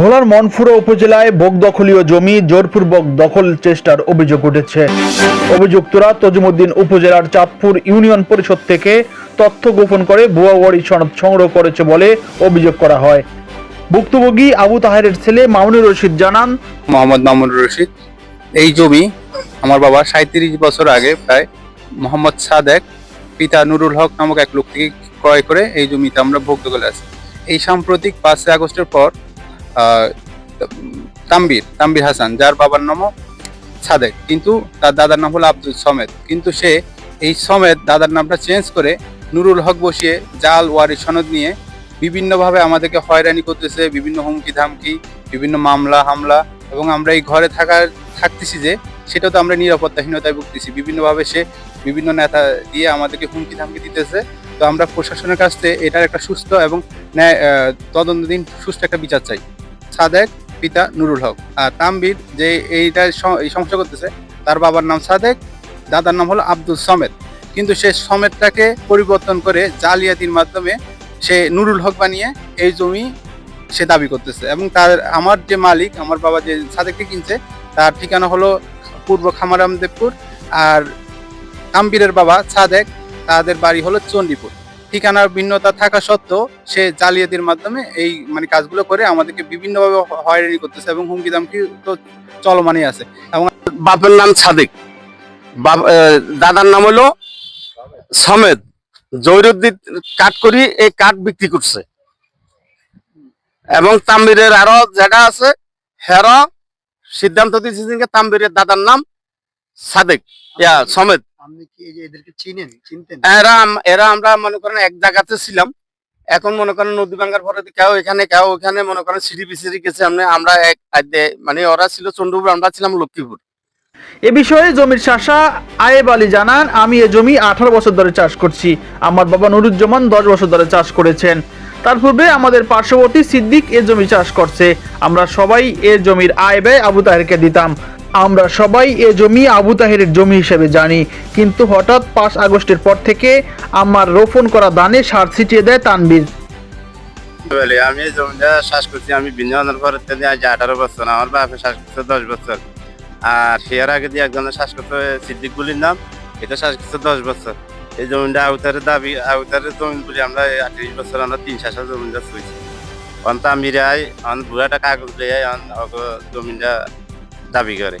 ভোলার মনফুরা উপজেলায় বকদখলীয় জমি, জোরপূর্বক দখল চেষ্টার অভিযোগ উঠেছে। অভিযুক্তরা তজুমুদ্দিন উপজেলার চাঁদপুর ইউনিয়ন পরিষদ থেকে তথ্য গোপন করে ভুয়া ওয়ারি সনদ সংগ্রহ করেছে বলে অভিযোগ করা হয়। ভুক্তভোগী আবু তাহেরের ছেলে মামুনুর রশিদ জানান, মোহাম্মদ মামুনুর রশিদ, এই জমি আমার বাবা সাঁত্রিশ বছর আগে প্রায় মোহাম্মদ সাদেক, পিতা নুরুল হক নামক এক লোক থেকে ক্রয় করে এই জমিতে আমরা ভোগ দখলে আছি। এই সাম্প্রতিক পাঁচই আগস্টের পর তাম্বির তাম্বির হাসান, যার বাবার নামও সাদেক। কিন্তু তার দাদার নাম হলো আব্দুল সমেদ কিন্তু সে এই সমেদ দাদার নামটা চেঞ্জ করে নুরুল হক বসিয়ে জাল, ওয়ারি, সনদ নিয়ে বিভিন্নভাবে আমাদেরকে হয়রানি করতেছে, বিভিন্ন হুমকি ধামকি বিভিন্ন মামলা, হামলা। এবং আমরা এই ঘরে থাকার, থাকতেছি যে সেটা তো আমরা নিরাপত্তাহীনতায় ভুগতেছি। বিভিন্নভাবে সে বিভিন্ন নেতা দিয়ে আমাদেরকে হুমকি ধামকি দিতেছে। তো আমরা প্রশাসনের কাছ থেকে এটার একটা সুস্থ এবং ন্যায় তদন্তদিন সুস্থ একটা বিচার চাই। সাদেক, পিতা নুরুল হক। আর তামবির যে এইটা এই সমস্যা করতেছে, তার বাবার নাম সাদেক, দাদার নাম হলো আব্দুল সমেদ কিন্তু সে সমেদটাকে পরিবর্তন করে জালিয়াতির মাধ্যমে সে নুরুল হক বানিয়ে এই জমি সে দাবি করতেছে। এবং তার, আমার যে মালিক, আমার বাবা যে সাদেককে কিনছে, তার ঠিকানা হলো পূর্ব খামারামদেবপুর আর তাম্বিরের বাবা সাদেক, তাদের বাড়ি হলো চণ্ডীপুর। ঠিকানার ভিন্নতা থাকা সত্ত্বেও সে জালিয়াতির মাধ্যমে এই মানে কাজগুলো করে আমাদেরকে বিভিন্নভাবে হয়রানি করতেছে এবং হুমকি দামকি তো চলমানই আছে। এবং বাপের নাম সাদিক। দাদার নাম হলো সমেদ জৈরুদ্দিন কাঠ করি এই কাঠ বিক্রি করছে। এবং তাম্বিরের আরও জায়গা আছে, হেরা। সিদ্ধান্ত দিয়েছে তাম্বিরের দাদার নাম সাদেক। ইয়া সমেদ আপনি কি এই যে এদেরকে চিনেন? চিনতেন? এরা এরা আমরা মনে করেন এক জায়গাতে ছিলাম। এখন মনে করেন নদী ভাঙ্গার পরে কেউ এখানে কেউ ওখানে মনে করেন সিঁড়ি বিসিড়ি গেছে। আমরা আমরা এক মানে ওরা ছিল চন্দ্রপুর আমরা ছিলাম লক্ষ্মীপুর। এ বিষয়ে জমির চাষা আয়েব আলী জানান আমি এ জমি আঠারো বছর ধরে চাষ করছি। আমার বাবা নুরুজ্জামান দশ বছর ধরে চাষ করেছেন। তার পূর্বে আমাদের পার্শ্ববর্তী সিদ্দিক এ জমি চাষ করছে। আমরা সবাই এ জমির আয় ব্যয় আবু তাহেরকে দিতাম। আমরা সবাই এ জমি আবু তাহেরের জমি হিসেবে জানি। কিন্তু হঠাৎ পাঁচ আগস্টের পর থেকে আমার রোপণ করা দানে সার ছিটিয়ে দেয় তানবীর বলে, আমি জমিটা শ্বাস করছি, আমি বিনিয়োগের পরে আজ আঠারো বছর, আমার বাপে শ্বাস করছে দশ বছর। আর সেয়ার আগে দিয়ে একজনের শ্বাস করতে সিদ্দিক গুলির নাম, এটা শ্বাস করছে দশ বছর। এই জমিটা আউতারের দাবি আউতারের জমি বলি আমরা আঠারিশ বছর আমরা তিন শ্বাসের জমিটা ছুঁয়েছি অন্ত আমি রায় অন বুড়াটা কাগজ দিয়ে অন জমিটা দাবি করে।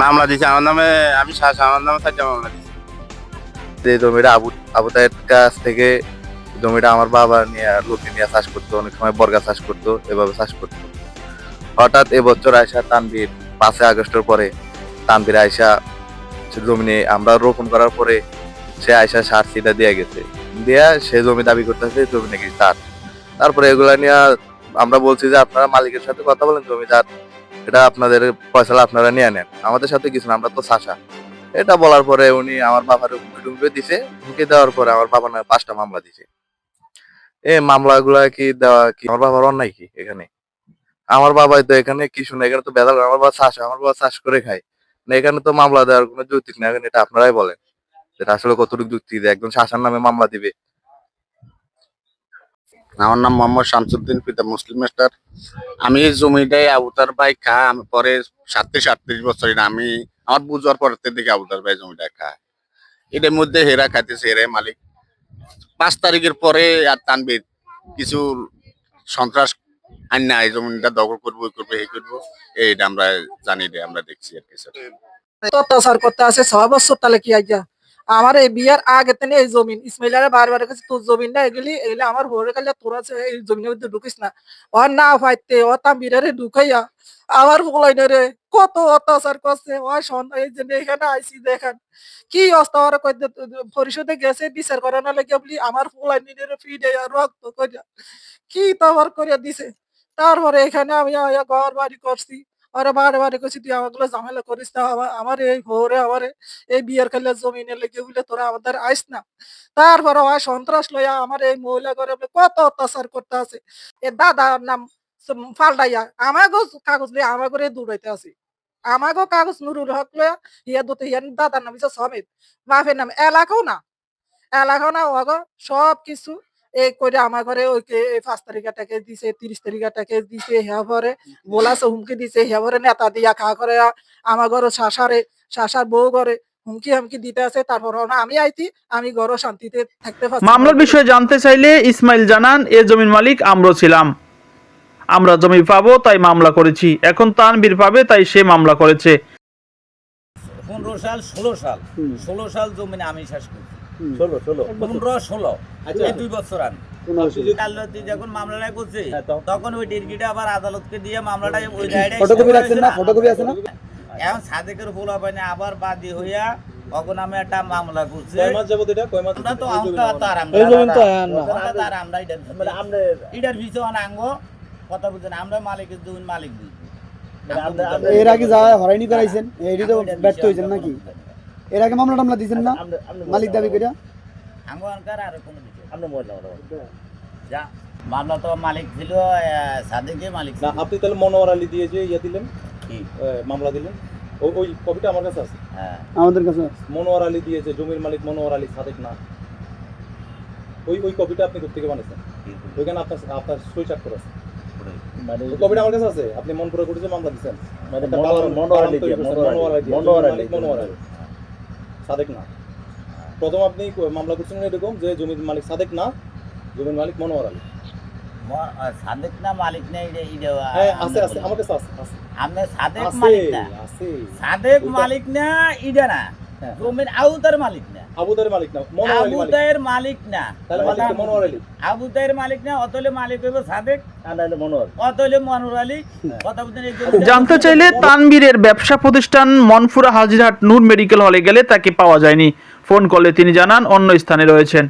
মামলা দিছে আমার নামে, আমি শ্বাস আমার নামে চারটা মামলা দিছি যে জমিটা আবু আবু তাহের কাছ থেকে জমিটা আমার বাবা নিয়ে লোকে নিয়ে চাষ করতো, অনেক সময় বর্গা চাষ করতো, এভাবে চাষ করতো। হঠাৎ এবছর আয়সা তানবির পাঁচই আগস্টের পরে তানবির আয়সা জমি নিয়ে আমরা রোপণ করার পরে সে আয়সা সার সিটা দিয়ে গেছে। দিয়া সে জমি দাবি করতেছে জমি নাকি তার। তারপরে এগুলা নিয়ে আমরা বলছি যে আপনারা মালিকের সাথে কথা বলেন জমিদার এটা আপনাদের পয়সা আপনারা নিয়ে নেন। আমাদের সাথে কিছু না, আমরা তো চাষা এটা বলার পরে উনি আমার বাবার হুমকি টুমকি দিছে হুমকি দেওয়ার পরে আমার বাবার নামে পাঁচটা মামলা দিছে। এই মামলাগুলা কি দেওয়া কি? আমার বাবার অন্যায় কি এখানে? আমার বাবাই তো এখানে কি শুনে, এখানে তো বেদাল, আমার বাবা চাষ, আমার বাবা চাষ করে খায়। না, এখানে তো মামলা দেওয়ার কোনো যৌক্তিক না, এখানে এটা আপনারাই বলেন। এটা আসলে কতটুকু যুক্তি দেয় একজন শাসার নামে মামলা দিবে? আমার নাম মোহাম্মদ শামসুদ্দিন পিতা মুসলিম মাস্টার। আমি জমিটাই আবুতার ভাই খা, আমি পরে সাতত্রিশ, আটত্রিশ বছর আমি, আমার বুঝার পর থেকে আবুতার ভাই জমিটা খায় এটার মধ্যে হেরা খাইতেছে হেরে মালিক। পাঁচ তারিখের পরে আর টানবে কিছু সন্ত্রাস আন্না এই জমিটা দখল করব এই করব এই করব, এইটা আমরা জানি আমরা দেখছি আর কিছু অত্যাচার করতে আছে, ছয় বছর তাহলে কি আইয়া আমার এই বিয়ার আগে তেনে এই জমিন। ইসমাইলারে বারবার কাছে তোর জমিন না এগুলি এগুলি আমার হরে কালে তোর এই জমিনের মধ্যে ঢুকিস না। ও না পাইতে ও তা বিরারে ঢুকাইয়া আমার রে, কত অত্যাচার করছে ও সন্ধ্যা, এই যে এখানে আইসি দেখেন। কি অবস্থা ওরা কই পরিষদে গেছে, বিচার করানো লেগে বলি, আমার ফলাইনে রে, ফিডে রক্ত কইরা। কি তোমার করিয়া দিছে। তারপরে এখানে আমি ঘর বাড়ি করছি। ওরা বারে বারে কইছি, তুই আমাগুলো ঝামেলা করিস না আমার এই ভোরে আমার এই বিয়ের খেলে জমিনে লেগে বলে তোরা আমাদের আইস না। তারপরে ওই সন্ত্রাস লইয়া আমার এই মহিলা ঘরে কত অত্যাচার করতে আছে। এ দাদার নাম পাল্টাইয়া আমাগো কাগজ লইয়া আমাগো দৌড়াইতে আছে। আমাগো কাগজ নুরুল হক লইয়া ইয়া দুতে ইয়ার দাদার নাম হচ্ছে সমেত। বাপের নাম এলাকাও না। এলাকাও না, ওগো সব কিছু এই করে আমার ঘরে ওই পাঁচ তারিখে টাকা দিছে তিরিশ তারিখে টাকা দিছে হ্যাঁ পরে বলাছে হুমকি দিছে হ্যাঁ পরে নেতা দিয়া খা করে আমার ঘরে শাসারে শাসার বউ ঘরে হুমকি হামকি দিতে আছে তারপর আমি আইতি আমি ঘরে শান্তিতে থাকতে পারছি। মামলার বিষয়ে জানতে চাইলে ইসমাইল জানান এ জমির মালিক আমরা ছিলাম। আমরা জমি পাবো তাই মামলা করেছি। এখন তানভীর পাবে তাই সে মামলা করেছে। পনেরো সাল ষোলো সাল। ষোলো সাল জমিনে আমি শেষ করছি। ষোলো ষোলো। পনেরো ষোলো। এই দুই বছর আমি যখন মামলাটা করছে তখন- তখন ওই ডিগ্রিটা আবার আদালতকে দিয়ে মামলাটা ওই ফটোকপি রাখছেন না? ফটোকপি আছে না? এখন সাদেকের ফুল হবে না আবার বাদী হইয়া তখন একটা মামলা করছি। কয় মাস যাবত এটা? কয় মাস আমরা তো আমরা তার আমরা এই জমিন তো আমরা তার আমরা এটার মানে আমরা এটার ভিতরে আঙ্গ। কথা আমরা মালিকের জমিন মালিক এর আগে যা হরাইনি করাইছেন এটি তো ব্যর্থ হয়েছেন নাকি? এর আগে মামলা টামলা দিয়েছেন না? মালিক দাবি করে মামলা তো মালিক ছিল সাদেকে মালিক না আপনি তাহলে মনোয়ার আলী দিয়ে যে ইয়ে দিলেন? কি? মামলা দিলেন? ওই ওই কপিটা আমার কাছে আছে। হ্যাঁ। আমাদের কাছে মনোয়ার আলী দিয়েছে জমির মালিক মনোয়ার আলী সাদেক না। ওই ওই কপিটা আপনি কোথেকে বানিয়েছেন ওইখানে আপনার আপনার সই স্বাক্ষর আছে। মানে কপিটা আমার কাছে আছে। আপনি মন করে করেছে মামলা দিচ্ছেন মানে মনোয়ার- আলী মনোয়ার আলী মনোয়ার আলী মনোয়ার আলী সাদেক না। প্রথম আপনি মামলা করছেন এরকম যে জমির মালিক সাদেক না জমির মালিক মনোয়ার আলী। সাদেক না মালিক না হ্যাঁ আছে আছে আমার কাছে আছে আছে। সাদেক মালিক না। সাদেক মালিক না ইডা না। হ্যাঁ। জমির আউতার মালিক না। আবুদার মালিক না মনোয়ার মালিক। না। তাহলে মালিক মনোয়ার আলী। আবুতায়ের মালিক না অতলে মালিক হইব সাদেক। আর নাহলে মনোয়ার। অতলে মনোর আলী। হ্যাঁ। জানতে চাইলে তানবীরের ব্যবসা প্রতিষ্ঠান মনফুরা হাজিরহাট নূর মেডিকেল হলে গেলে তাকে পাওয়া যায়নি। ফোন করলে তিনি জানান অন্য স্থানে রয়েছেন।